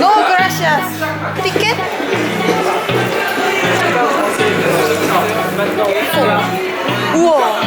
No, gracias. Ticket? Wow.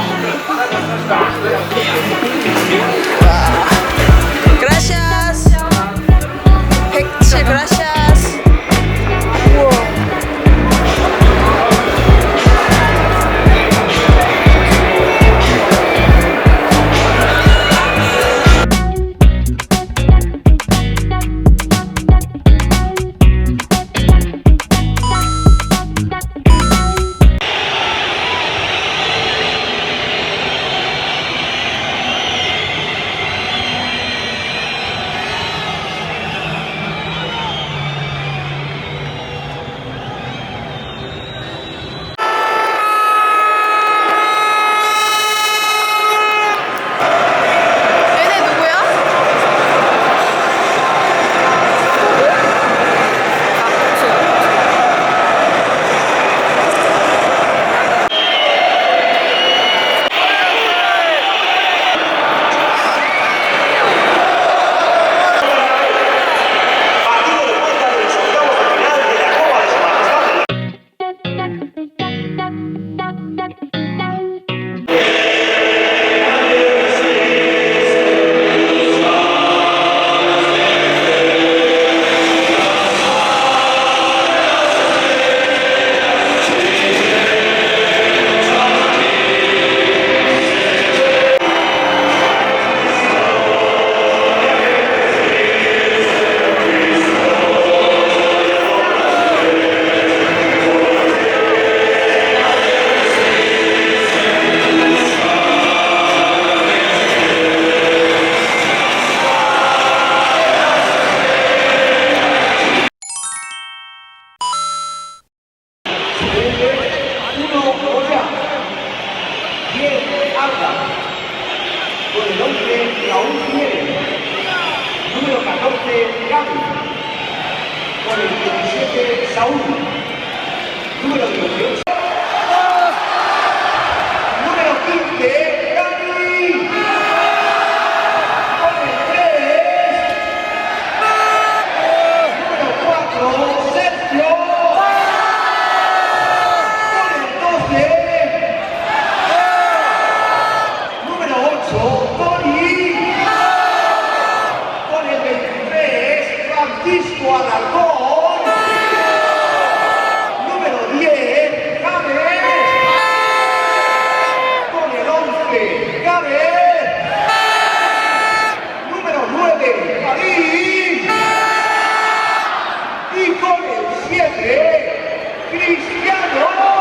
Raúl Jiménez, número 14 Gaby, con el 17 Saúl, número 18. con el 7, Cristiano.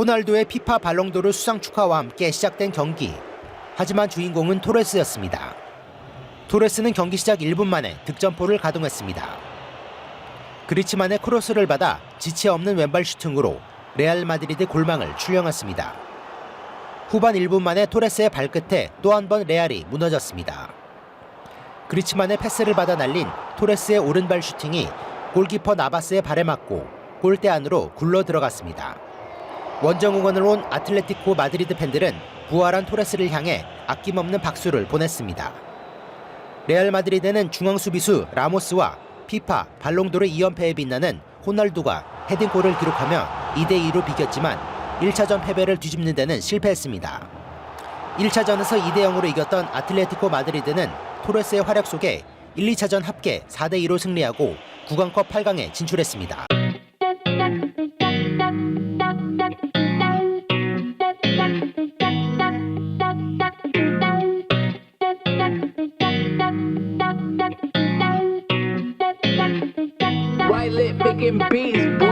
호날두의 피파 발롱도르 수상 축하와 함께 시작된 경기. 하지만 주인공은 토레스였습니다. 토레스는 경기 시작 1분 만에 득점포를 가동했습니다. 그리치만의 크로스를 받아 지체 없는 왼발 슈팅으로 레알 마드리드 골망을 출렁였습니다. 후반 1분 만에 토레스의 발끝에 또 한 번 레알이 무너졌습니다. 그리치만의 패스를 받아 날린 토레스의 오른발 슈팅이 골키퍼 나바스의 발에 맞고 골대 안으로 굴러 들어갔습니다. 원정 응원을 온 아틀레티코 마드리드 팬들은 부활한 토레스를 향해 아낌없는 박수를 보냈습니다. 레알 마드리드는 중앙 수비수 라모스와 피파 발롱도르 2연패에 빛나는 호날두가 헤딩골을 기록하며 2대 2로 비겼지만 1차전 패배를 뒤집는 데는 실패했습니다. 1차전에서 2대 0으로 이겼던 아틀레티코 마드리드는 토레스의 활약 속에 1, 2차전 합계 4대 2로 승리하고 구강컵 8강에 진출했습니다. pilot making beats.